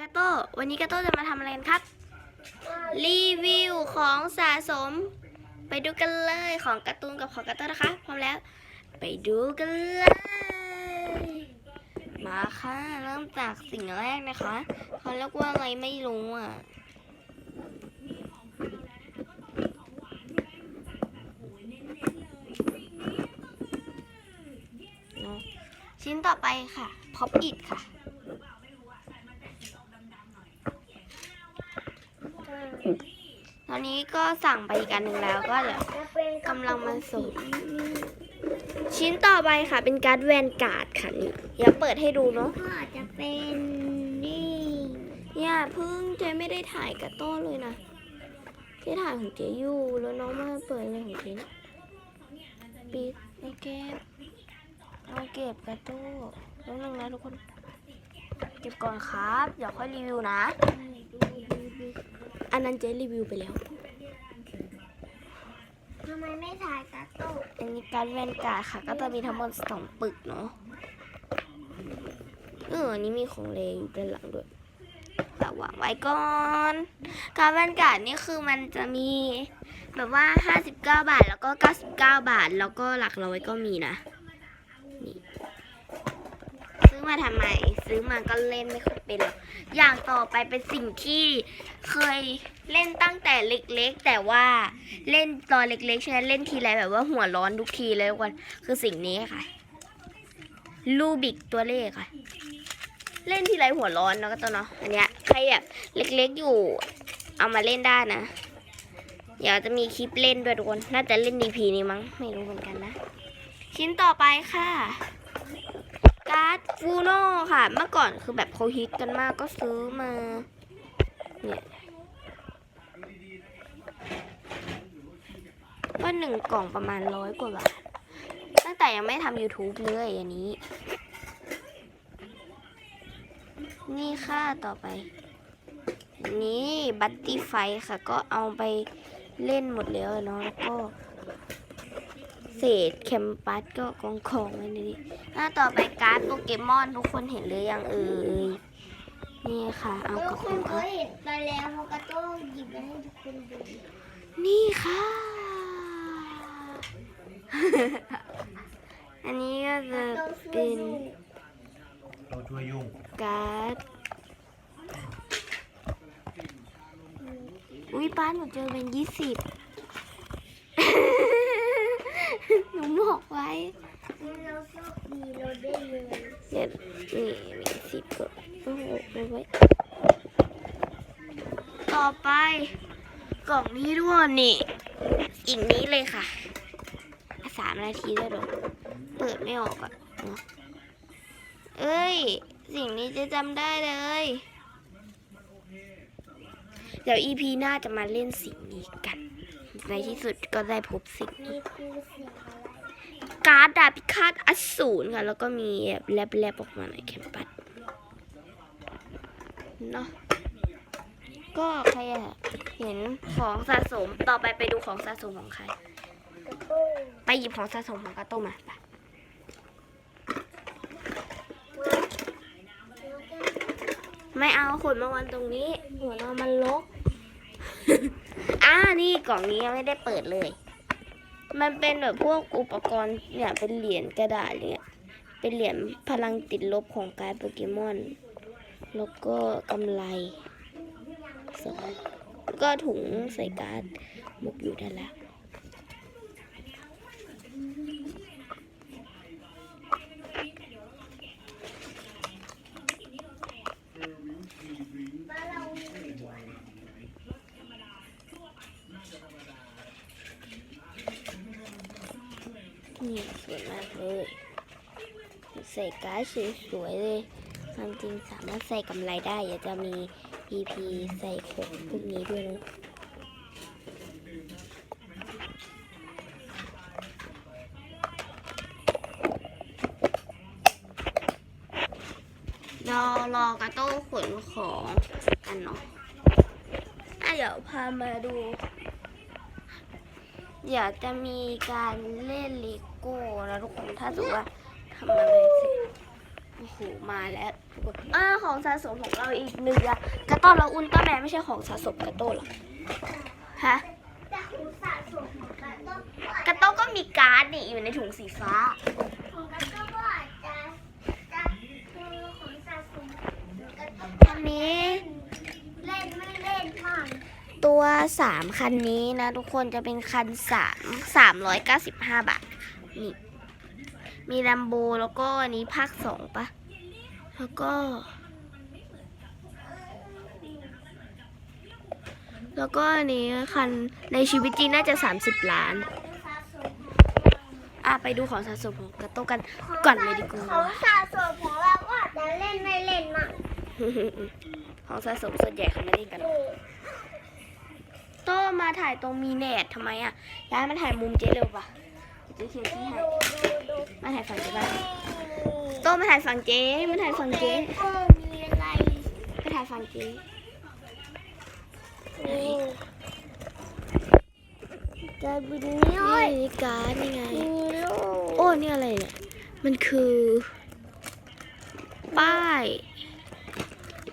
กาโต้วันนี้กาโต้จะมาทำอะไรกันครับ รีวิวของสะสม ไปดูกันเลยของการ์ตูนกับของกาโต้นะคะ พร้อมแล้ว ไปดูกันเลย มาค่ะ เริ่มจากสิ่งแรกนะคะเขาเรียกว่าอะไรไม่รู้อะชิ้นต่อไปค่ะ พอปอิดค่ะ ตอนนี้ก็สั่งไปอีกอันหนึ่งแล้วก็เดี๋ยวกำลังมาส่งชิ้นต่อไปค่ะเป็นการ์ดแวนการ์ดค่ะนี่เดี๋ยวเปิดให้ดูเนาะก็อาจจะเป็นนี่อย่าเพิ่งเจไม่ได้ถ่ายกับโต้เลยนะเจถ่ายของเจอยู่แล้วน้องมาเปิดอะไรของเจ๊เนี่ยปิดเอาเก็บเอาเก็บกระโต้แล้วนึงนะทุกคน เก็บก่อนครับ เดี๋ยวค่อยรีวิวนะ อันนั้นเจ๊รีวิวไปแล้วทำไมไม่ถ่ายกระตุกอันนี้การดแวนการ์ดค่ะ ก็จะมีทั้งหมดสองปึกเนาะเอออันนี้มีของเลอยู่ด้านหลังด้วยแต่วางไว้ก่อนการดแวนการ์ดนี่คือมันจะมีแบบว่า 59 บาทแล้วก็ 99 บาท แล้วก็หลักร้อยก็มีนะนี่ซื้อ มาทำไม ซื้อมาก็เล่นไม่ค่อยเป็นหรอกอย่างต่อไปเป็นสิ่งที่เคยเล่นตั้งแต่เล็กๆ แต่ว่าเล่นตอนเล็กๆใช่ไหมเล่นทีไรแบบว่าหัวร้อนทุกทีเลยทุกคนคือสิ่งนี้ค่ะ ลูบิกตัวเลขค่ะ เล่นทีไรหัวร้อนเนาะก็ตัวเนาะอันเนี้ยใครแบบเล็กๆอยู่ เอามาเล่นได้นะเดี๋ยวจะมีคลิปเล่นด้วยทุกคน น่าจะเล่น DP นี้มั้ง ไม่รู้เหมือนกันนะ ชิ้นต่อไปค่ะ การ์ดฟูโน่ค่ะ เมื่อก่อนคือแบบเขาฮิตกันมากก็ซื้อมา เนี่ยก็หนึ่งกล่องประมาณร้อยกว่าบาท ตั้งแต่ยังไม่ทำ YouTube เลยอันนี้ นี่ค่ะต่อไป นี่บัตตี้ไฟค่ะ ก็เอาไปเล่นหมดแล้วอะเนาะแล้วก็ เศษเข็มปัดก็กองของไว้ในนี้ถ้าต่อไปการ์ดโปเกมอนทุกคนเห็นหรือยังเอ่ยนี่ค่ะ เอากระกคคุนณเคยเห็นไปแล้วเพรากระตุกหยิบมาให้ทุกคนดูนี่ค่ะ อันนี้ก็จะเป็นเราช่วยยุ่งการ์ดอุ้ยป้าหนูเจอเป็นยี่สิบ หนูบอกไว้เราโชคดีเราได้เลยเดี๋ยวนี่มีสิบก็โอ้โหเอาไว้ ต่อไปกล่องนี้ด้วยนี่ อีกนี้เลยค่ะ สามนาทีแล้วเหรอเปิดไม่ออกอะเนอะเอ้ย สิ่งนี้จะจำได้เลย เดี๋ยว EP หน้าจะมาเล่นสิ่งนี้กัน ในที่สุดก็ได้พบสิ่งนี้ การ์ดดาบพิฆาตอสูรค่ะ แล้วก็มีแบบแลบๆออกมาหน่อยแคมปัสเนาะก็ใครเห็นของสะสมต่อไปไปดูของสะสมของใคร ไปหยิบของสะสมของกาโต้มาไปไม่เอาขนมาวางตรงนี้ หัวเรามันลก อ่านี่กล่องนี้ยังไม่ได้เปิดเลย มันเป็นแบบพวกอุปกรณ์เนี่ยเป็นเหรียญกระดาษเนี่ยเป็นเหรียญพลังติดลบของการโปเกมอน แล้วก็กำไรสองแล้วก็ถุงใส่การ์ดมุกอยู่ด้านล่าง วยมากเลยใส่การ์ดสวยๆเลยความจริงสามารถใส่กำไรได้เดี๋ยวจะมี PP ใส่ของพวกนี้ด้วยนะรอรอกระโต้ขนของกันเนาะอะเดี๋ยวพามาดู อยากจะมีการเล่นเลโก้นะทุกคนถ้าสมมติว่าทำอะไรเสร็จโอ้โหมาแล้วเออของสะสมของเราอีกหนึ่งอะกระต้อนเราอุลตร้าแมนไม่ใช่ของสะสมกระโต้หรอฮะแต่ของสะสมของกระโต้งกระโต้ก็มีการ์ดนี่อยู่ในถุงสีฟ้าของกระโต้งก็อาจจะจะคือของสะสมของกระโต้งอันนี้เล่นไม่เล่นบ้างตัวสามคันนี้นะ ทุกคนจะเป็นคันสามสามร้อยเก้าสิบห้าบาท นี่ มีลัมโบแล้วก็อันนี้ภาคสองปะ แล้วก็ แล้วก็อันนี้คันในชีวิตจริงน่าจะ 30 ล้านสะสมอะไปดูของสะสมของกระโต้กันก่อนเลยดีกว่าของสะสมของเราก็อาจจะเล่นไม่เล่นมั่งของสะสมส่วนใหญ่เขาไม่เล่นกันดูโต้มาถ่ายตรงมีเนตทำไมอะย้ายมาถ่ายมุมเจ๊เร็วปะ เจ๊เขียนที่ให้มาถ่ายฝั่งเจ๊บ้างโต้มาถ่ายฝั่งเจ๊มาถ่ายฝั่งเจ๊โอ้มีอะไรมาถ่ายฝั่งเจ๊นี่จะบินน้อยนี่การนี่ไง โอ้นี่อะไรเนี่ย มันคือ ป้าย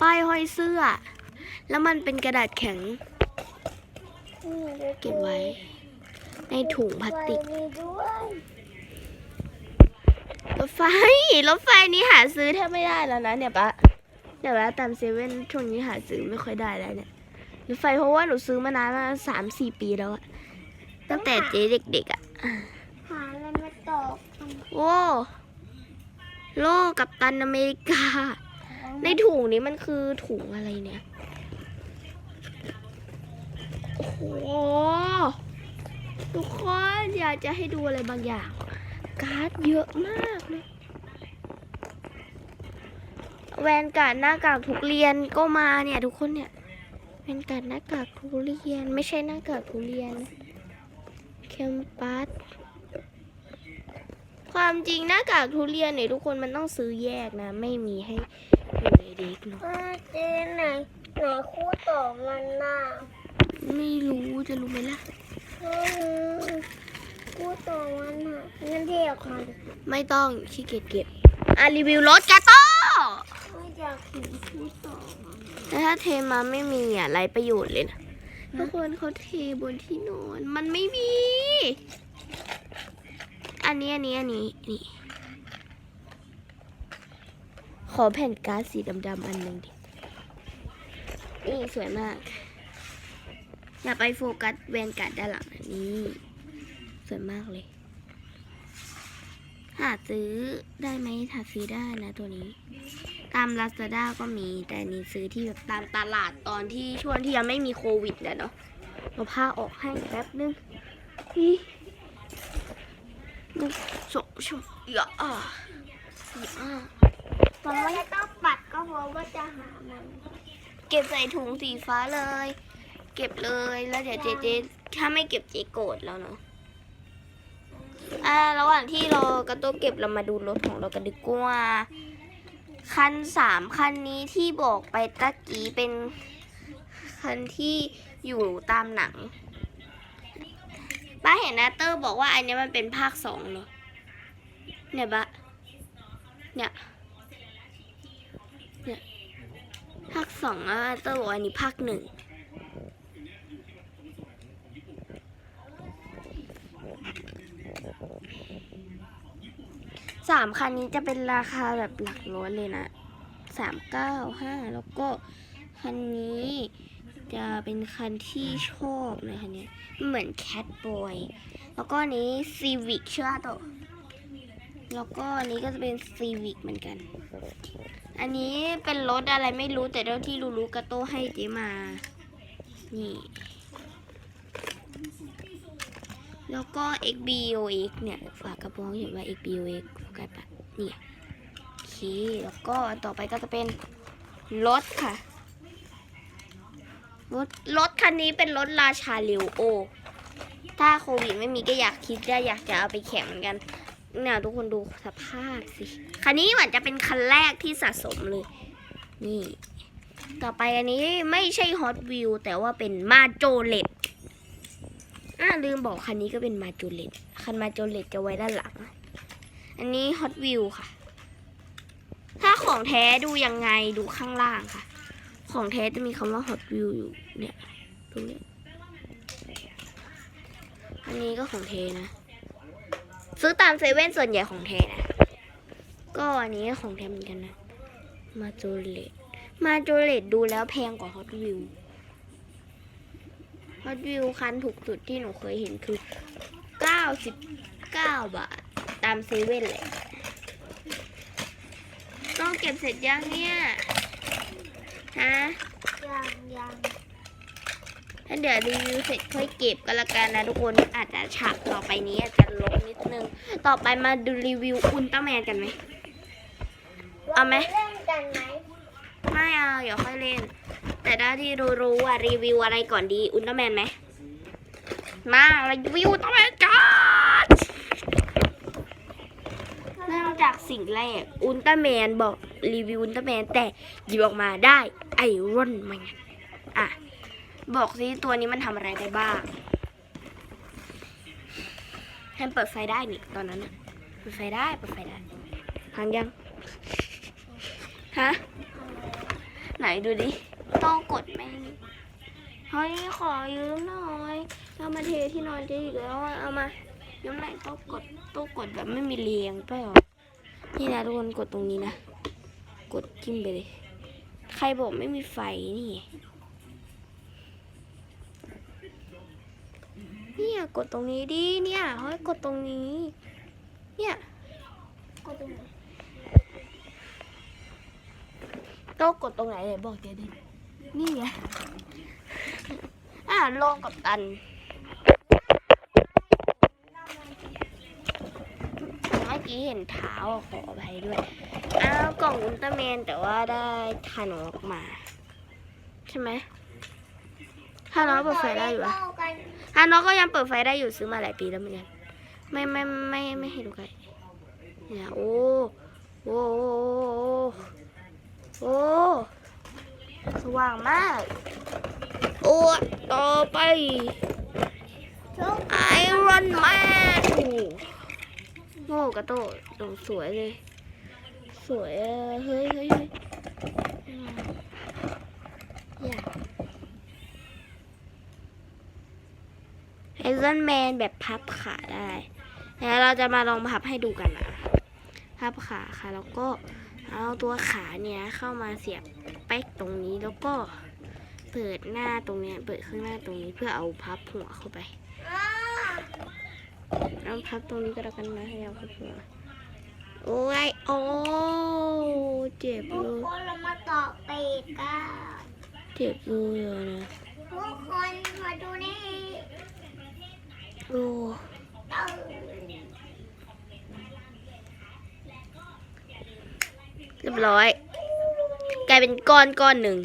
ป้ายห้อยเสื้อ แล้วมันเป็นกระดาษแข็ง เก็บไว้ ในถุงพลาสติกมีด้วยรถไฟ รถไฟนี้หาซื้อแทบไม่ได้แล้วนะเนี่ยปะเดี๋ยวว่าตามเซเว่นช่วงนี้หาซื้อไม่ค่อยได้แล้วเนี่ย รถไฟเพราะว่าหนูซื้อมานานมาสามสี่ปีแล้วอะตั้งแต่เจ๊เด็กๆอะหาอะไรมาตอกโอ้โลกกับตันอเมริกา ในถุงนี้มันคือถุงอะไรเนี่ย โอ้โห ทุกคนอยากจะให้ดูอะไรบางอย่าง การ์ดเยอะมากเลยแวนการ์ดหน้ากากทุกเรียนก็มาเนี่ย ทุกคนเนี่ยแวนการ์ดหน้ากากทุเรียน ไม่ใช่หน้ากากทุเรียนเคมปัสความจริงหน้ากากทุเรียนเนี่ยทุกคนมันต้องซื้อแยกนะ ไม่มีให้อยู่ในเด็กเนาะเออเจนไหนไหนคู่ต่อมันน่ะไม่รู้จะรู้ไหมล่ะ เออคู่ต่อมันอะงั้นเทออกมาดิไม่ต้องขี้เกียจเก็บอะรีวิวรถกาโต้ไม่อยากเห็นคู่ต่อมันแต่ถ้าเทมาไม่มีอะไรประโยชน์เลยนะทุกคนเขาเทบนที่นอน มันไม่มี อันนี้อันนี้อันนี้นี่ ขอแผ่นการ์ดสีดำๆอันหนึ่งดิ นี่สวยมาก อย่าไปโฟกัสแวนการ์ดด้านหลังอันนี้สวยมากเลย หาซื้อได้ไหมหาซื้อได้นะตัวนี้ ตามลาซาด้าก็มี แต่นนี้ซื้อที่แบบตามตลาดตอนที่ช่วงที่ยังไม่มีโควิดนะเนาะเราผ้าออกให้แป๊บนึงนี่นี่โชโชอย่าอะอย่าอะตอนไม่ต้องปัดก็เพราะว่าจะหามัน เก็บใส่ถุงสีฟ้าเลย เก็บเลยแล้วเดี๋ยวเจเจถ้าไม่เก็บเจโกรธแล้วเนาะอ่าระหว่างที่เรากระโตะเก็บเรามาดูรถของเรากันดีกว่าคันสามคันนี้ที่บอกไปตะกี้เป็นคันที่อยู่ตามหนังป้าเห็นนะเตอร์บอกว่าอันเนี้ยมันเป็นภาคสองเนาะเนี่ยบะเนี่ยเนี่ยภาคสองอะเตอร์บอกว่าอันนี้ภาคหนึ่ง สามคันนี้จะเป็นราคาแบบหลักร้อยเลยนะสามเก้าห้าแล้วก็คันนี้จะเป็นคันที่ชอบนะคันนี้เหมือนแคทบอยแล้วก็นี้ซีวิกเชื่อตัวแล้วก็อันนี้ก็จะเป็นซีวิกเหมือนกัน อันนี้เป็นรถอะไรไม่รู้แต่เท่าที่รู้ๆกระโต้ให้เจมา นี่ แล้วก็ XBOX เนี่ย ฝากกระโปรงเห็นว่า XBOX โฟกัสปะเนี่ยโอเค แล้วก็ต่อไปก็จะเป็นรถค่ะ รถ รถคันนี้เป็นรถราชาเรวโอ ถ้าโควิดไม่มีก็อยากคิดได้อยากจะเอาไปแข่งเหมือนกันเนี่ยทุกคนดูสภาพสิ คันนี้หมือนจะเป็นคันแรกที่สะสมเลย นี่ ต่อไปอันนี้ไม่ใช่ฮอตวิวแต่ว่าเป็นมาโจเลต อ่าลืมบอกคันนี้ก็เป็นมาโจเลตคันมาโจเลตจะไว้ด้านหลัง อันนี้ฮอตวิวค่ะ ถ้าของแท้ดูยังไงดูข้างล่างค่ะ ของแท้จะมีคำว่า Hot Wheel อยู่เนี่ยตรงเนี้ยอันนี้ก็ของแท้นะ ซื้อตามเซเว่นส่วนใหญ่ของแท้นะ ก็อันนี้ของแท้เหมือนกันนะ มาโจเลตมาโจเลตดูแล้วแพงกว่าฮอตวิว Hot Wheel Hot Wheel คันถูกสุดที่หนูเคยเห็นคือ 99 บาท ตามเซเว่นเลยต้องเก็บเสร็จยังเนี่ย ฮะ ยังยังถ้าเดี๋ยวรีวิวเสร็จค่อยเก็บก็แล้วกันนะทุกคน อาจจะฉากต่อไปนี้อาจจะลงนิดนึง ต่อไปมาดูรีวิวอุลตร้าแมนกันไหม เอาไหม เล่นกันไหม ไม่เอา เดี๋ยวค่อยเล่น แต่ถ้าที่รู้ๆว่ารีวิวอะไรก่อนดีอุลตร้าแมนไหมมารีวิวอุลตร้าแมนกันเริ่มจากสิ่งแรกอุลตร้าแมนบอกรีวิวอุลตร้าแมนแต่หยิบออกมาได้ไอรอนแมนอะบอกสิตัวนี้มันทำอะไรได้บ้างแฮมเปิดไฟได้นี่ตอนนั้นเปิดไฟได้เปิดไฟได้พังยังฮะไหนดูดิ ต้องกดไหมเฮ้ยขอยืมหน่อยเอามาเทที่นอนเจะอีกแล้วอะเอามายืมหน่อยต้องกดต้องกดแบบไม่มีเรียงไปหรอนี่นะทุกคนกดตรงนี้นะ กดจิ้มไปเลย ใครบอกไม่มีไฟนี่เนี่ยกดตรงนี้ดิเนี่ยเฮ้ยกดตรงนี้ เนี่ยกดตรงไหนต้องกดตรงไหนเลยบอกเดี๋ยวดิ นี่ไงอะลงกับตัน เมื่อกี้เห็นเท้าขออภัยด้วย อ้าวกล่องอุลตร้าแมนแต่ว่าได้ทานออกมา ใช่ไหมทานอเปิดไฟได้อยู่ปะเล่านอก็ยังเปิดไฟได้อยู่ซื้อมาหลายปีแล้วเหมือนกันไม่ไม่ไม่ไม่ให้ดูใกลเนี่ยโอ้โอ้โอ้โอ้ สว่างมาก โอ้ต่อไปทุกไอรอนแมนโอ้โง่กระโตดโอ้สวยเลย สวยอะเฮ้ยเฮ้ยเฮ้ยอยากไอรอนแมนแบบพับขาได้ แล้วเราจะมาลองพับให้ดูกันนะพับขาค่ะแล้วก็ เอาตัวขาเนี่ยเข้ามาเสียบเป๊กตรงนี้แล้วก็เปิดหน้าตรงเนี้ยเปิดข้างหน้าตรงนี้เพื่อเอาพับหัวเข้าไปอ่าเอาพับตรงนี้ก็แล้วกันนะให้เอาพับหัวโอ้ยโอ้เจ็บทุเลกยคนเรามาต่อปีกกันเจ็บเลยอะนะ ทุกคนมาดูนี่ โอ้ เต่า เรี ยบร้อย กลายเป็นก้อนก้อนหนึ่ง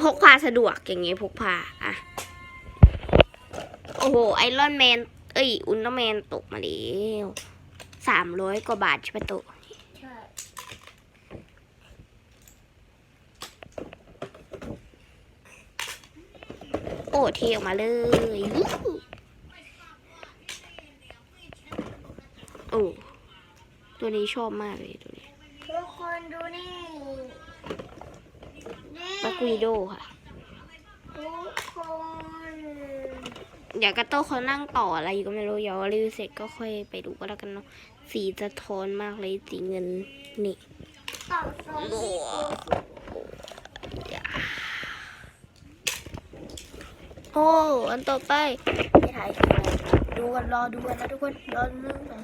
พกพาสะดวกอย่างเงี้ยพกพาอะโอ้โหไอรอนแมนเอ้ยอุลตร้าแมนตกมาแล้วสามร้อยกว่าบาทใช่ปะตะใช่โอ้เทออกมาเลยโอ้ตัวนี้ชอบมากเลยตัวนี้ ทุกคนดูนี่นี่ปากุยโดค่ะ ทุกคนเดี๋ยวกระโต้เขานั่งต่ออะไรอยู่ก็ไม่รู้เดี๋ยวรีวิวเสร็จก็ค่อยไปดูก็แล้วกันเนาะสีจะโทนมากเลยสีเงินนี่ต่อโซนโอ้โอ้อันต่อไปไปถ่ายคลิปไหนดูกันรอดูกันนะทุกคนรอดูนึงสอง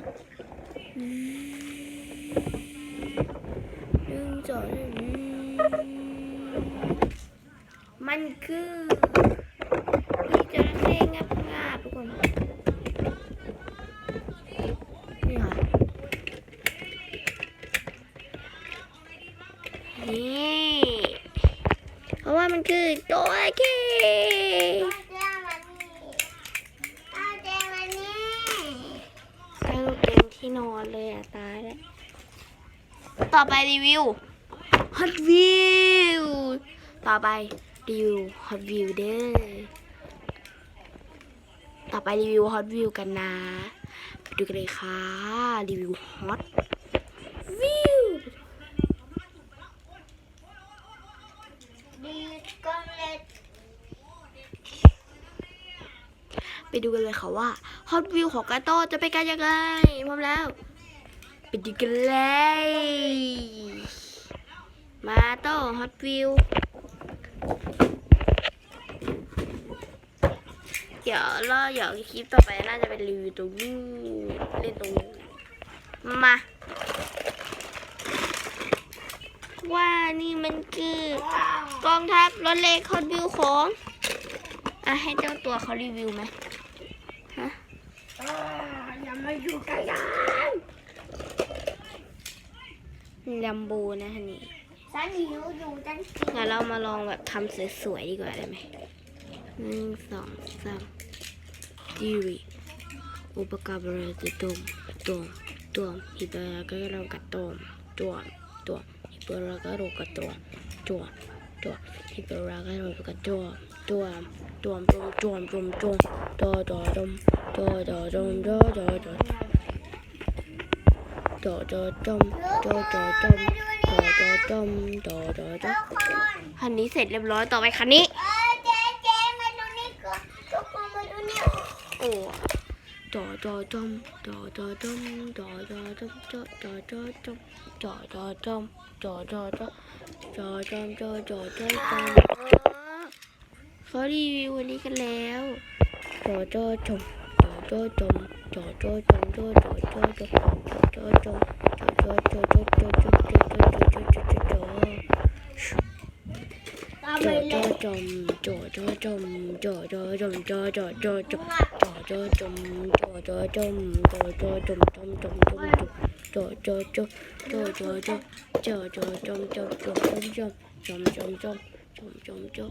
อืมหนึ่ งสองอืมมันคือ่อไปรีวิวฮอตวิวต่อไปรีวิวฮอตวิวเด้อ ต่อไปรีวิวฮอตวิวกันนะ ไปดูกันเลยค่ะ รีวิวฮอตวิวไปดูกันเลยค่ะว่าฮอตวิวของกาโต้จะเป็นกันยังไงพร้อมแล้ว ไปดีกันเลย มาต่อฮอตวิว เดี๋ยวรอเดี๋ยวคลิปต่อไปน่าจะเป็นรีวิวตรงนี้เล่นตรงมา ว่านี่มันคือกองทัพรถเล็กฮอตวิวของ อะ ให้เจ้าตัวเขารีวิวไหมฮะอย่ามาอยู่กัน ลัมโบนะฮะนี่ฉันหิวดูจังสิงั้นเรามาลองแบบทำสวยๆดีกว่าได้ไหมหนึ่งสองสามดิวิอุปกรณ์บริสุทธิ์ตมตมตมฮิปปบร์ก็เรากระตมตมตมฮิปปบร์ก็เรากระตมตมตมฮิปปบร์ก็เรากระตมตัวตัมตมตัวตัมตมตมตมตมตมตมตม จอจอจอมจอจอจอมจอจอจอมจอจอจอมคันนี้เสร็จเรียบร้อยต่อไปคันนี้โอ้จอจอจอมจอจอจอมจอจอจอมจอจอจอจอมจอจอจอมจอจอจอมจอจอมจอจอจอจอมเขารีวิจอจนจอจกันแล้วจอจอจอมจอจอจอม chom chom chom chom chom chom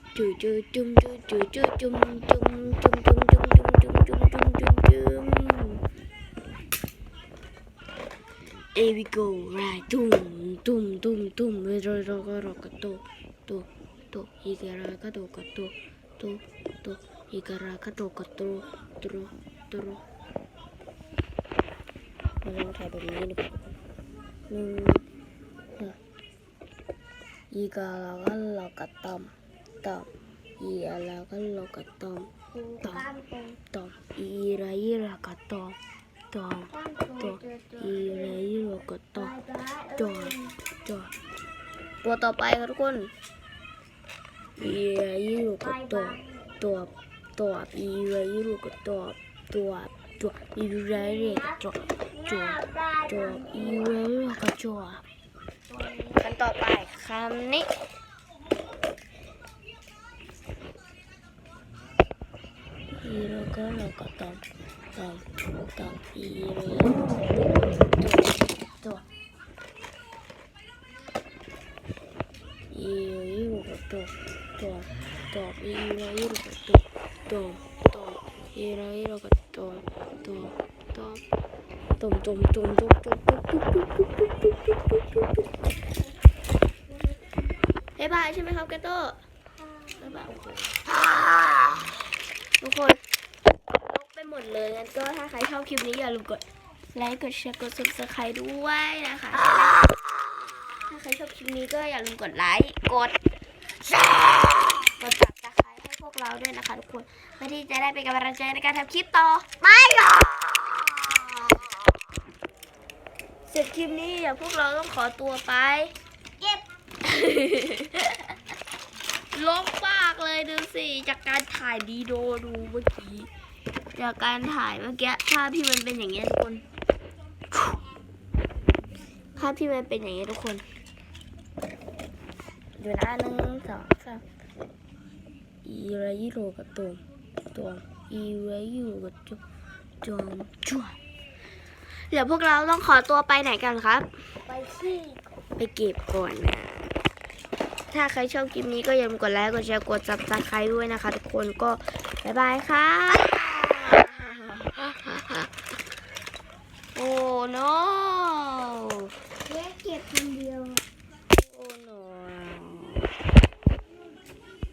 Dum dum dum dum Tum tum tum tum. we go, right? Dum, dum, dum, dum. Rock, rock, rock, do, do, do. Igaraka, do, do, do, do. Igaraka, do, do, do, do. Mau kayak begini deh. Hmm. Igaraka, lokatom. ตอบอีอะไรก็ลกตอมตอมตอมอีไรระกระตอมตอมตอมอีไรระกระตอมตอมตอมตัวต่อไปครับทุกคนอีไรรก็ตอมตอมตอมอีไรระก็ตอมตอมตอมอีไรระกระตอมตอวตอมอีไรระก็ะตอมคำต่อไปคำนี้ 해봐, 열심히 가볼게 또. 해봐. ทุกคนลบไปหมดเลยงั้นก็ถ้าใครชอบคลิปนี้อย่าลืมกดไลค์กดแชร์กด subscribe ด้วยนะคะ ถ้าใครชอบคลิปนี้ก็อย่าลืมกดไลค์กดแชร์กด subscribe ให้พวกเราด้วยนะคะทุกคนเพื่อที่จะได้เป็นกำลังใจในการทำคลิปต่อไม่หรอกเสร็จคลิปนี้เดี๋ยวพวกเราต้องขอตัวไป เก็บลกมาก เลยดูสิจากการถ่ายดีโดดูเมื่อกี้จากการถ่ายเมื่อกี้ภาพพี่มันเป็นอย่างเงี้ยทุกคนภาพพี่มันเป็นอย่างเงี้ยทุกคนเดี๋ยวนะหนึ่งสองสามอีไรยูโรกับตัวตัวอีไรยูโรกับจุจอมจั่วเดี๋ยวพวกเราต้องขอตัวไปไหนกันครับ ไปที่ไปเก็บก่อนนะ ถ้าใครชอบคลิปนี้ก็อย่าลืมกดไลค์กดแชร์กดซับสไคร์ด้วยนะคะ ทุกคนก็บ๊ายบายค่ะ โอ้ no